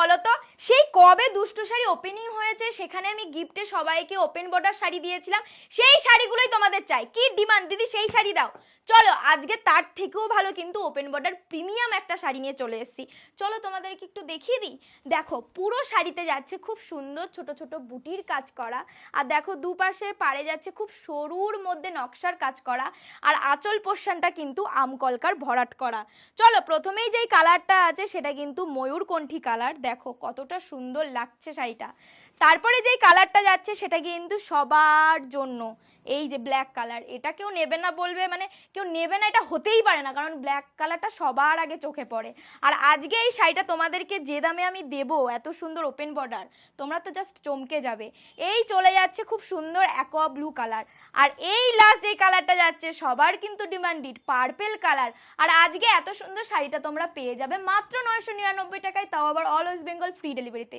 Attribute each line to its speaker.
Speaker 1: বলো তো সেই কবে দুষ্টু শাড়ি ওপেনিং হয়েছে, সেখানে আমি গিফটে সবাইকে ওপেন বর্ডার শাড়ি দিয়েছিলাম, সেই শাড়িগুলোই তোমাদের চাই। কি ডিমান্ড দিদি, সেই শাড়ি দাও। চলো, আজকে তার থেকেও ভালো কিন্তু ওপেন বর্ডার প্রিমিয়াম একটা শাড়ি নিয়ে চলে এসেছি। চলো, তোমাদেরকে একটু দেখিয়ে দিই। দেখো, পুরো শাড়িতে যাচ্ছে খুব সুন্দর ছোট ছোট বুটির কাজ করা। আর দেখো, দুপাশে পাড়ে যাচ্ছে খুব সরুর মধ্যে নকশার কাজ করা। আর আঁচল পোর্শনটা কিন্তু আমকলকার ভরাট করা। চলো, প্রথমেই যেই কালারটা আছে সেটা কিন্তু ময়ূরকণ্ঠী কালার দেখো, কতটা সুন্দর লাগছে শাড়িটা। তারপরে যেই কালারটা যাচ্ছে সেটা কিন্তু সবার জন্য। এই যে ব্ল্যাক কালার এটা কেউ নেবে না বলবে মানে কেউ নেবে না, এটা হতেই পারে না, কারণ ব্ল্যাক কালারটা সবার আগে চোখে পড়ে। আর আজকে এই শাড়িটা তোমাদেরকে যে দামে আমি দেবো, এত সুন্দর ওপেন বর্ডার তোমরা তো জাস্ট চমকে যাবে। এই চলে যাচ্ছে খুব সুন্দর অ্যাকোয়া ব্লু কালার আর এই লাস্ট যে কালারটা যাচ্ছে, সবার কিন্তু ডিমান্ডিড পার্পেল কালার আর আজকে এত সুন্দর শাড়িটা তোমরা পেয়ে যাবে মাত্র নয়শো নিরানব্বই টাকায়, তাও আবার অল ওয়েস্ট বেঙ্গল ফ্রি ডেলিভারিতে